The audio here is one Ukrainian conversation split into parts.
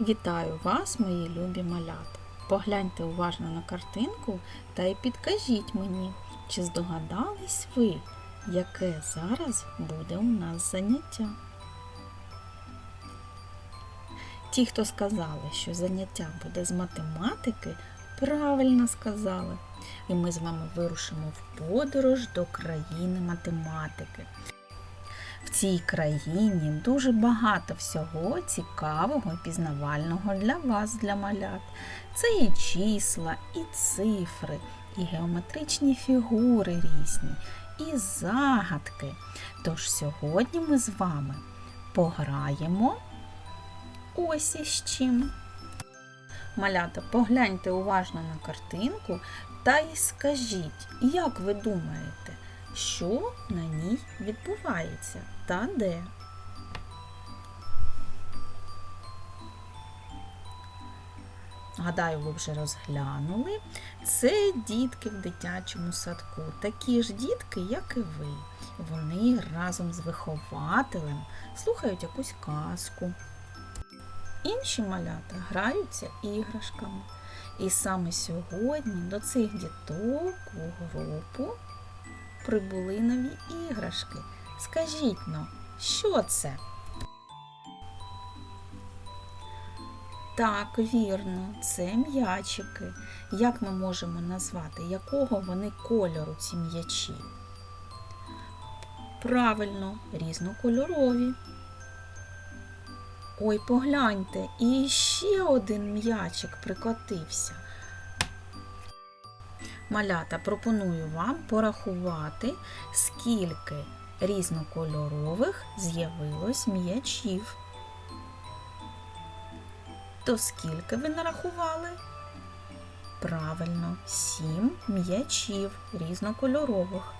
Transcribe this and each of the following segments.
Вітаю вас, мої любі малята. Погляньте уважно на картинку та й підкажіть мені, чи здогадались ви, яке зараз буде у нас заняття. Ті, хто сказали, що заняття буде з математики, правильно сказали. І ми з вами вирушимо в подорож до країни математики. Цій країні дуже багато всього цікавого і пізнавального для вас, для малят. Це і числа, і цифри, і геометричні фігури різні, і загадки. Тож сьогодні ми з вами пограємо ось із чим. Малята, погляньте уважно на картинку та й скажіть, як ви думаєте, що на ній відбувається та де? Гадаю, ви вже розглянули. Це дітки в дитячому садку. Такі ж дітки, як і ви. Вони разом з вихователем слухають якусь казку. Інші малята граються іграшками. І саме сьогодні до цих діток у групу прибули нові іграшки. Скажіть но, що це? Так, вірно, це м'ячики. Як ми можемо назвати, якого вони кольору ці м'ячі? Правильно, різнокольорові. Ой, погляньте, і ще один м'ячик прикотився. Малята, пропоную вам порахувати, скільки різнокольорових з'явилось м'ячів. То скільки ви нарахували? Правильно, сім м'ячів різнокольорових.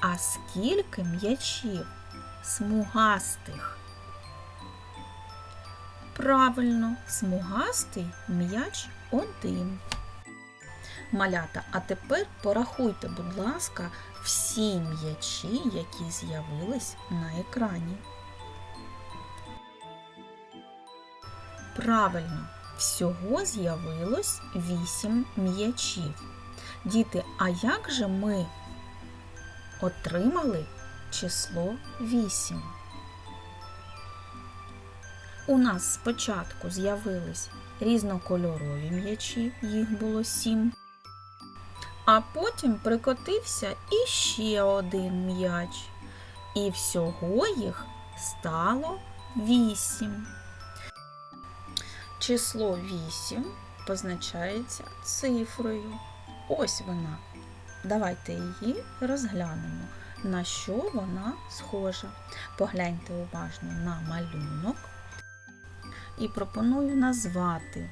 А скільки м'ячів смугастих? Правильно, смугастий м'яч один. Малята, а тепер порахуйте, будь ласка, всі м'ячі, які з'явились на екрані. Правильно, всього з'явилось 8 м'ячів. Діти, а як же ми отримали число 8? У нас спочатку з'явились різнокольорові м'ячі, їх було 7. А потім прикотився іще один м'яч. І всього їх стало 8. Число 8 позначається цифрою. Ось вона. Давайте її розглянемо, на що вона схожа. Погляньте уважно на малюнок і пропоную назвати.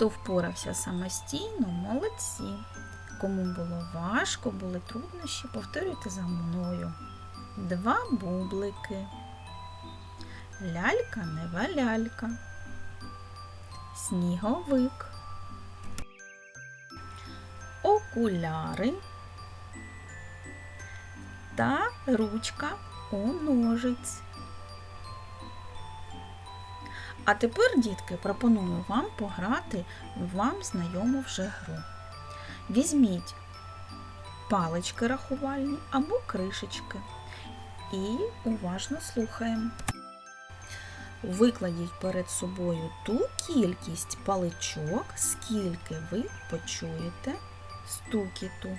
Хто впорався самостійно, молодці. Кому було важко, були труднощі, повторюйте за мною. Два бублики. Лялька нева лялька. Сніговик. Окуляри та ручка у ножиць. А тепер, дітки, пропоную вам пограти вам знайому вже гру. Візьміть палички рахувальні або кришечки і уважно слухаємо. Викладіть перед собою ту кількість паличок, скільки ви почуєте стукіту.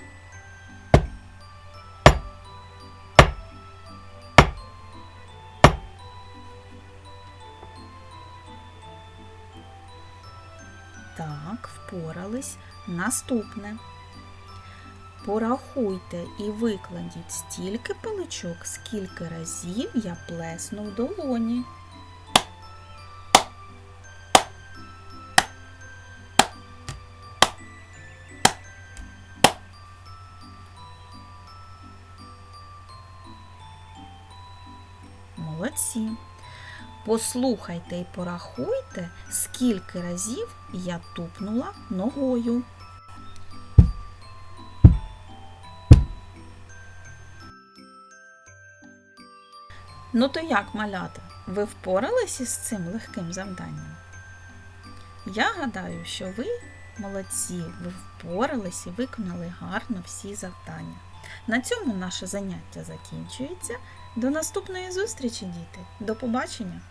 Так, впорались. Наступне. Порахуйте і викладіть стільки паличок, скільки разів я плеснув долоні. Молодці. Послухайте і порахуйте, скільки разів я тупнула ногою. Ну то як, малята, ви впоралися з цим легким завданням? Я гадаю, що ви молодці, ви впорались і виконали гарно всі завдання. На цьому наше заняття закінчується. До наступної зустрічі, діти. До побачення!